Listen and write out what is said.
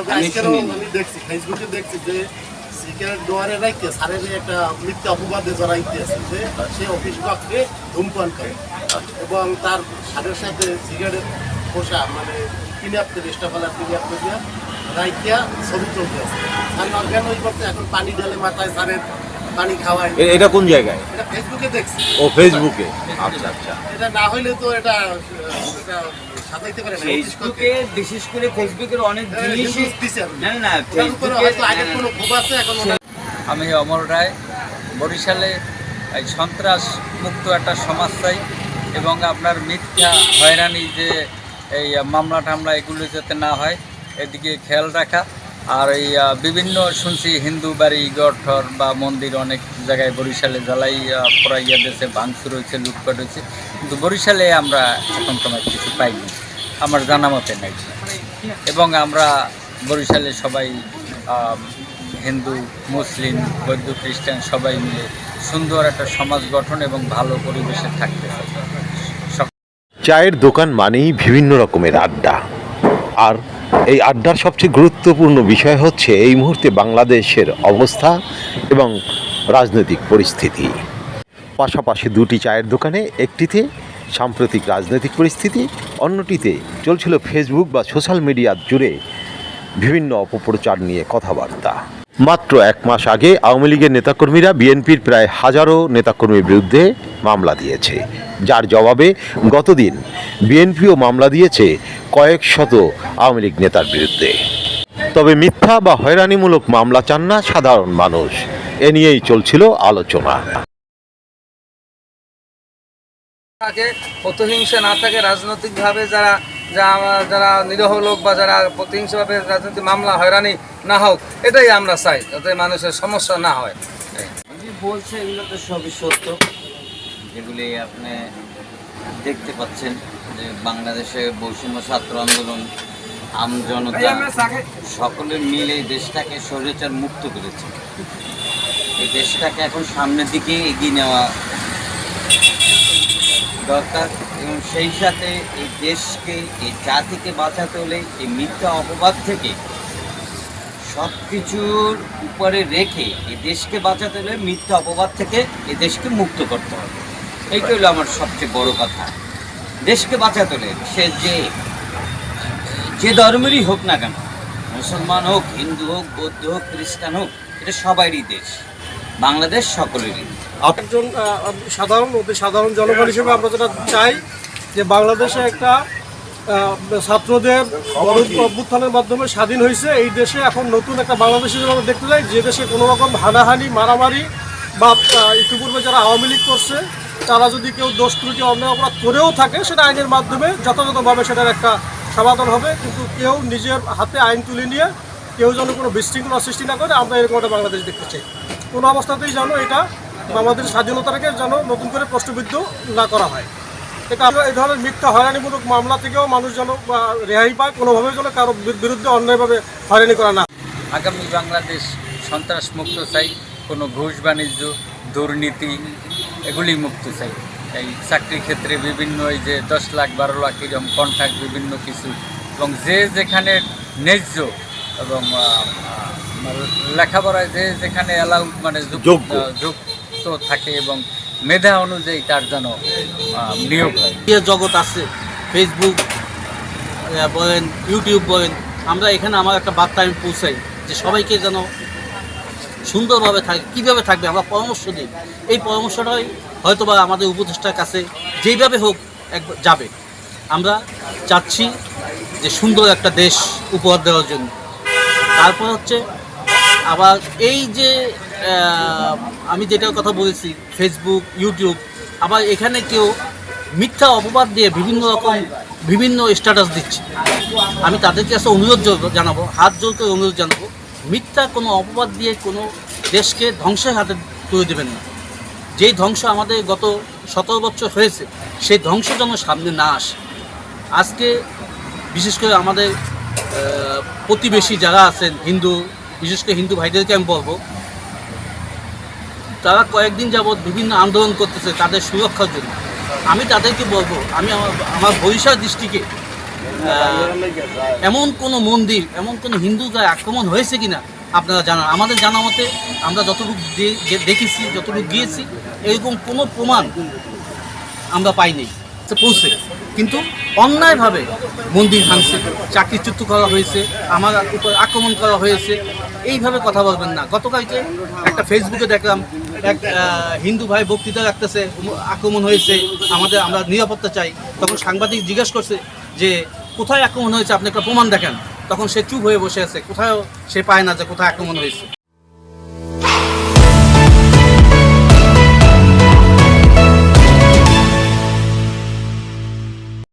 তবে আমি আজকেরও আমি দেখছি ফেসবুকে দেখছি যে সিগারেট দোয়ারে রাখতে সারের একটা মিথ্যা অপবাদে জড়াইতে আছে যে সে অফিস কক্ষে ধূমপান করে। এবং তার সারের সাথে সিগারেট পোষা মানে কিনে আপতে রেস্টাফালা কিনে আপতে দিয়া রাইকিয়া ছবি তুলতে আছে। অজ্ঞান হয়ে পড়ছে এখন পানি ঢালে মাথায় সারের পানি খাওয়ায়। এটা কোন জায়গায়? এটা ফেসবুকে দেখছি। ও ফেসবুকে আচ্ছা আচ্ছা। এটা না হইলে তো এটা এটা ফেসবুকে বিশেষ করে ফেসবুকের অনেক হ্যাঁ, জিনিসই। না না ফেসবুকে আমি অমর রায় বরিশালে এই সন্ত্রাস মুক্ত একটা সমাজ চাই এবং আপনার মিথ্যা হয়রানি যে এই মামলা টামলা এগুলো যাতে না হয় এদিকে খেয়াল রাখা। আর এই বিভিন্ন শুনছি হিন্দু বাড়ি গড়ঠর বা মন্দির অনেক জায়গায় বরিশালে জ্বালাই পড়াইয়া দিয়েছে ভাঙচুর হয়েছে লুটপাট হয়েছে। কিন্তু বরিশালে আমরা এখন তোমার কিছু পাইনি। আমার জানা মতে নাই। এবং আমরা বরিশালে সবাই হিন্দু, মুসলিম, বৌদ্ধ, খ্রিস্টান সবাই মিলে সুন্দর একটা সমাজ গঠন এবং ভালো পরিবেশে থাকতে চায়ের দোকান মানেই বিভিন্ন রকমের আড্ডা। আর এই আড্ডার সবচেয়ে গুরুত্বপূর্ণ বিষয় হচ্ছে এই মুহূর্তে বাংলাদেশের অবস্থা এবং রাজনৈতিক পরিস্থিতি। পাশাপাশি দুটি চায়ের দোকানে একটিতে সাম্প্রতিক রাজনৈতিক পরিস্থিতি অন্যটিতে চলছিল ফেসবুক বা সোশ্যাল মিডিয়া জুড়ে বিভিন্ন অপপ্রচার নিয়ে কথাবার্তা। মাত্র এক মাস আগে আওয়ামী লীগের নেতাকর্মীরা বিএনপির প্রায় হাজারো নেতাকর্মীর বিরুদ্ধে মামলা দিয়েছে। যার জবাবে গতদিন বিএনপিও মামলা দিয়েছে কয়েক শত আওয়ামী লীগ নেতার বিরুদ্ধে। তবে মিথ্যা বা হয়রানিমূলক মামলা চান না সাধারণ মানুষ। এ নিয়েই চলছিল আলোচনা। থাকে প্রতিহিংসা না থাকে রাজনৈতিকভাবে যারা যারা নিরহ লোক বা যারা প্রতিহিংসাভাবে রাজনৈতিক মামলা হয়রানি না হোক এটাই আমরা চাই যাতে মানুষের সমস্যা না হয়। বলছে এগুলো তো সবই সত্য। যেগুলি আপনি দেখতে পাচ্ছেন যে বাংলাদেশে বৈষম্য ছাত্র আন্দোলন আমজনতা সকলে মিলে দেশটাকে স্বৈরাচার মুক্ত করেছে। এই দেশটাকে এখন সামনের দিকে এগিয়ে নেওয়া দরকার এবং সেই সাথে এই দেশকে, এই জাতিকে বাঁচাতে হলে এই মিথ্যা অপবাদ থেকে সব কিছুর উপরে রেখে এই দেশকে বাঁচাতে হলে মিথ্যা অপবাদ থেকে এই দেশকে মুক্ত করতে হবে। এইটা হলো আমার সবচেয়ে বড় কথা। দেশকে বাঁচাতে হলে সে যে যে ধর্মেরই হোক না কেন, মুসলমান হোক, হিন্দু হোক, বৌদ্ধ হোক, খ্রিস্টান হোক, এটা সবারই দেশ। বাংলাদেশ সকলেরই। একজন সাধারণ, অতি সাধারণ জনগণ হিসেবে আমরা যেটা চাই যে বাংলাদেশে একটা ছাত্রদের অভ্যুত্থানের মাধ্যমে স্বাধীন হয়েছে। এই দেশে এখন নতুন একটা বাংলাদেশ আমরা দেখতে চাই। যে দেশে কোনো রকম হানাহানি, মারামারি বা ইতিপূর্বে যারা আওয়ামী লীগ করছে, তারা যদি কেউ দোষ ত্রুটি, অন্যায় অপরাধ করেও থাকে, সেটা আইনের মাধ্যমে যথাযথভাবে সেটার একটা সমাধান হবে। কিন্তু কেউ নিজের হাতে আইন তুলে নিয়ে, কেউ যেন কোনো বিশৃঙ্খলা সৃষ্টি না করে, আমরা এরকম একটা বাংলাদেশ দেখতে চাই। কোনো অবস্থাতেই যেন এটা আমাদের স্বাধীনতাটাকে যেন নতুন করে প্রশ্নবিদ্ধ না করা হয়। এটা এই ধরনের মিথ্যা হয়রানিমূলক মামলা থেকেও মানুষ যেন রেহাই পায় কোনোভাবে যেন কারও বিরুদ্ধে অন্যায়ভাবে হয়রানি করা না। আগামী বাংলাদেশ সন্ত্রাস মুক্ত চাই, কোনো ঘুষ বাণিজ্য, দুর্নীতি, এগুলি মুক্ত চাই। এই চাকরির ক্ষেত্রে বিভিন্ন এই যে দশ লাখ, বারো লাখ এরকম কন্ট্রাক্ট বিভিন্ন কিছু এবং যে যেখানে ন্যায্য এবং লেখাপড়ায় যে যেখানে অ্যালাউ মানে যোগ্য। যুক্ত থাকে এবং মেধা অনুযায়ী তার যেন নিয়োগ হয়। জগৎ আছে ফেসবুক বলেন ইউটিউব বলেন আমরা এখানে আমার একটা বার্তা আমি পৌঁছাই যে সবাইকে যেন সুন্দরভাবে থাকে কীভাবে থাকবে আমরা পরামর্শ দিই। এই পরামর্শটাই হয়তোবা আমাদের উপদেষ্টার কাছে যেইভাবে হোক এক যাবে। আমরা চাচ্ছি যে সুন্দর একটা দেশ উপহার দেওয়ার জন্য। তারপর হচ্ছে আবার এই যে আমি যেটার কথা বলেছি ফেসবুক ইউটিউব আবার এখানে কেউ মিথ্যা অপবাদ দিয়ে বিভিন্ন রকম বিভিন্ন স্ট্যাটাস দিচ্ছে। আমি তাদেরকে কাছে অনুরোধ জানাব, হাত জোর করে অনুরোধ জানাব, মিথ্যা কোনো অপবাদ দিয়ে কোনো দেশকে ধ্বংসের হাতে তুলে দেবেন না। যেই ধ্বংস আমাদের গত সতেরো বছর হয়েছে, সেই ধ্বংস যেন সামনে না আসে। আজকে বিশেষ করে আমাদের প্রতিবেশী যারা আছেন, হিন্দু বিশেষ করে হিন্দু ভাইদেরকে আমি বলব, তারা কয়েকদিন যাবৎ বিভিন্ন আন্দোলন করতেছে তাদের সুরক্ষার জন্য। আমি তাদেরকে বলব, আমি আমার বরিশাল ডিস্ট্রিক্টে এমন কোনো মন্দির, এমন কোনো হিন্দু আক্রমণ হয়েছে কিনা আপনারা জানান। আমাদের জানা মতে আমরা যতটুকু দেখেছি, যতটুকু গিয়েছি, এরকম কোনো প্রমাণ আমরা পাইনি। সে পৌঁছে। কিন্তু অন্যায়ভাবে মন্দির ভাঙছে, চাকরিচ্যুত করা হয়েছে, আমার উপর আক্রমণ করা হয়েছে। এইভাবে কথা বলবেন না। গতকালকে একটা ফেসবুকে দেখলাম, এক হিন্দু ভাই বক্তৃতা রাখতেছে, আক্রমণ হয়েছে, আমাদের, আমরা নিরাপত্তা চাই। তখন সাংবাদিক জিজ্ঞেস করছে যে, কোথায় আক্রমণ হয়েছে? আপনি একটা প্রমাণ দেখেন। তখন সে চুপ হয়ে বসে আছে। কোথাও সে পায় না যে কোথায় আক্রমণ হয়েছে।